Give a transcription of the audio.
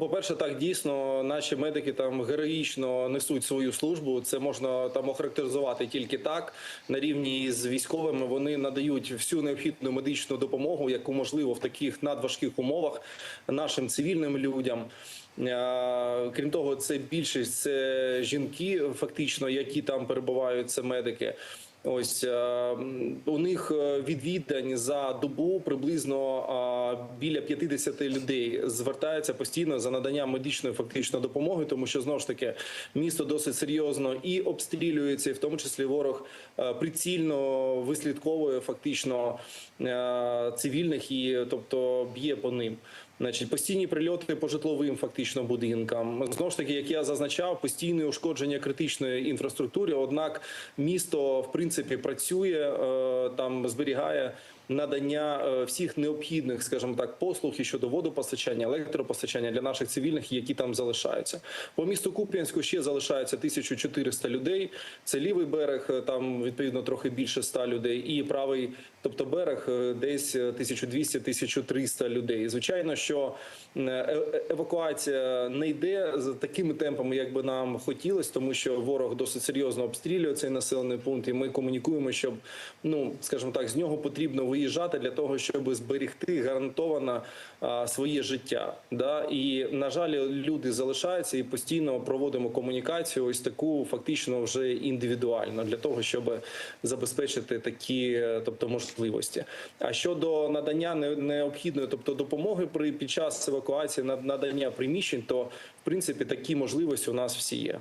по перше, так дійсно наші медики там героїчно несуть свою службу. Це можна там охарактеризувати тільки так. На рівні з військовими вони надають всю необхідну медичну допомогу, яку можливо в таких надважких умовах нашим цивільним людям. Е, Крім того, це більшість це жінки, фактично, які там перебувають, це медики. Ось е, у них е, відвідань за добу приблизно біля 50 людей звертаються постійно за наданням медичної фактично допомоги, тому що знову ж таки місто досить серйозно і обстрілюється, і в тому числі ворог е, прицільно вислідковує фактично цивільних і тобто б'є по ним. Значить, постійні прильоти по житловим фактично будинкам. Знову ж таки, як я зазначав, постійне ушкодження критичної інфраструктури. Однак місто в принципі працює е, там, зберігає надання е, всіх необхідних, скажімо так, послуг і щодо водопостачання, електропостачання для наших цивільних, які там залишаються. По місту Куп'янську ще залишається 1400 людей. Це лівий берег, е, там відповідно трохи більше 100 людей, і правий, тобто берег, десь 1200-1300 людей. Звичайно, що евакуація не йде з такими темпами, як би нам хотілося, тому що ворог досить серйозно обстрілює цей населений пункт, і ми комунікуємо, щоб ну скажімо так, з нього потрібно виїжджати для того, щоб зберегти гарантовано а, своє життя. Да? І на жаль, люди залишаються і постійно проводимо комунікацію. Ось таку фактично вже індивідуально для того, щоб забезпечити такі, тобто можливості. А щодо надання необхідної, тобто допомоги при під час евакуації на- надання приміщень, то в принципі такі можливості у нас всі є.